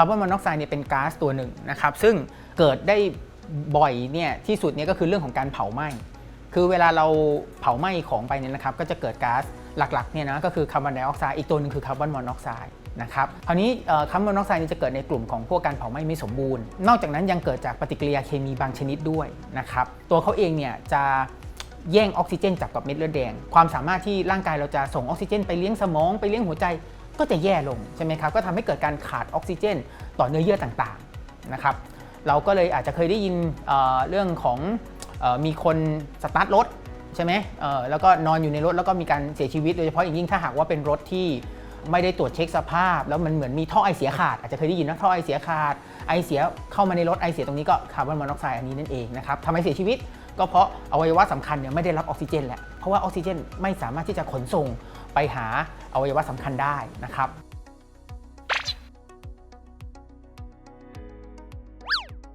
าร์บอนมอนอกไซด์เนี่ยเป็นก๊าซตัวหนึ่งนะครับซึ่งเกิดได้บ่อยเนี่ยที่สุดเนี่ยก็คือเรื่องของการเผาไหม้คือเวลาเราเผาไหม้ของไปเนี่ยนะครับก็จะเกิดก๊าซหลักๆเนี่ยนะก็คือคาร์บอนไดออกไซด์อีกตัวหนึงคือคาร์บอนมอนอกไซด์นะครับคราวนี้คาร์บอนมอนอกไซด์นี่จะเกิดในกลุ่มของพวกการเผาไหม้ไม่สมบูรณ์ นอกจากนั้นยังเกิดจากปฏิกิริยาเคมีบางชนิดด้วยนะครับตัวเขาเองเนี่ยจะแย่งออกซิเจนจากกับเม็ดเลือดแดง ความสามารถที่ร่างกายเราจะส่งออกซิเจน ไปเลี้ยงสมองไปเลี้ยงหัวใจ ก็จะแย่ลงใช่ไหมครับก็ทำให้เกิดการขาดออกซิเจน ต่อเนื้อเยื่อต่างๆนะครับเราก็เลยอาจจะเคยได้ยินเเรื่องของออมีคนสตาร์ทรถใช่ไหมแล้วก็นอนอยู่ในรถแล้วก็มีการเสียชีวิตโดยเฉพาะอย่างยิ่งถ้าหากว่าเป็นรถที่ไม่ได้ตรวจเช็คสภาพ แล้วมันเหมือนมีท่อไอเสียขาด อาจจะเคยได้ยินนะท่อไอเสียขาดไอเสียเข้ามาในรถไอเสียตรงนี้ก็คาร์บอนมอนอกไซด์อันนี้นั่นเองนะครับทำให้เสียชีวิต ก็เพราะอวัยวะสำคัญเนี่ยไม่ได้รับออกซิเจนแหละเพราะว่าออกซิเจนไม่สามารถที่จะขนส่งไปหาอวัยวะสำคัญได้นะครับ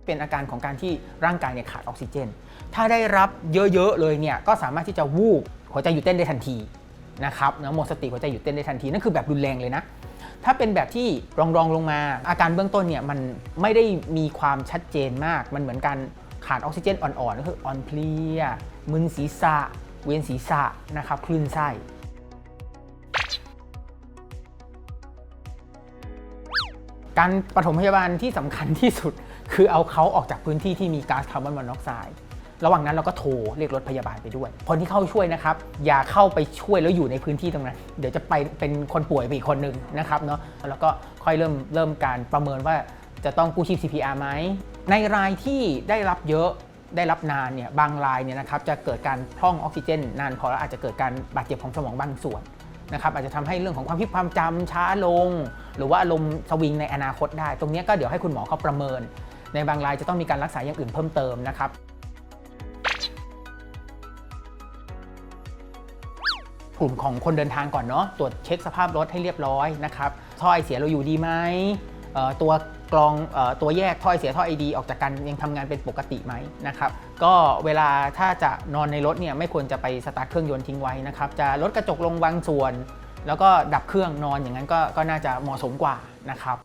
เป็นอาการของการที่ร่างกายเนี่ยขาดออกซิเจน ถ้าได้รับเยอะ ๆ เลยเนี่ยก็สามารถที่จะวูบหัวใจหยุดเต้นได้ทันทีนะครับนะหมดสติหัวใจหยุดเต้นได้ทันที นั่นคือแบบรุนแรงเลยนะ ถ้าเป็นแบบที่รองรองๆลงมา อาการเบื้องต้นเนี่ยมันไม่ได้มีความชัดเจนมาก มันเหมือนการ ขาดออกซิเจนอ่อนๆก็คืออ่อนเพลียมึนศีรษะ เวียนศีรษะนะครับคลื่นไส้การปฐมพยาบาลที่สำคัญที่สุด คือเอาเขาออกจากพื้นที่ที่มีก๊าซคาร์บอนมอนอกไซด์ระหว่างนั้นเราก็โทรเรียกรถพยาบาลไปด้วย คนที่เข้าช่วยนะครับ อย่าเข้าไปช่วยแล้วอยู่ในพื้นที่ตรงนั้น เดี๋ยวจะไปเป็นคนป่วยไปอีกคนหนึ่งนะครับเนาะแล้วก็ค่อยเริ่มเริ่มการประเมินว่า จะต้องกู้ชีพ CPR ไหมในรายที่ได้รับเยอะได้รับนานเนี่ยบางรายเนี่ยนะครับจะเกิดการพร่องออกซิเจน นานพอแล้วอาจจะเกิดการบาดเจ็บของสมองบางส่วนนะครับอาจจะทำให้เรื่องของความคิดความจำช้าลง หรือว่าอารมณ์สวิงในอนาคตได้ ตรงนี้ก็เดี๋ยวให้คุณหมอเขาประเมิน ในบางรายจะต้องมีการรักษาอย่างอื่นเพิ่มเติมนะครับกลุ่มของคนเดินทางก่อนเนาะตรวจเช็คสภาพรถให้เรียบร้อยนะครับท่อไอเสียเราอยู่ดีไหมเอ่อตัว กรองอตัวแยกท่อไอเสียท่อไอดีออกจากกันยังทำงานเป็นปกติไหมนะครับก็เวลาถ้าจะนอนในรถเนี่ยไม่ควรจะไปสตาร์ทเครื่องยนต์ทิ้งไว้นะครับจะลดกระจกลงบางส่วน แล้วก็ดับเครื่องนอนอย่างนั้นก็ก็น่าจะเหมาะสมกว่านะครับ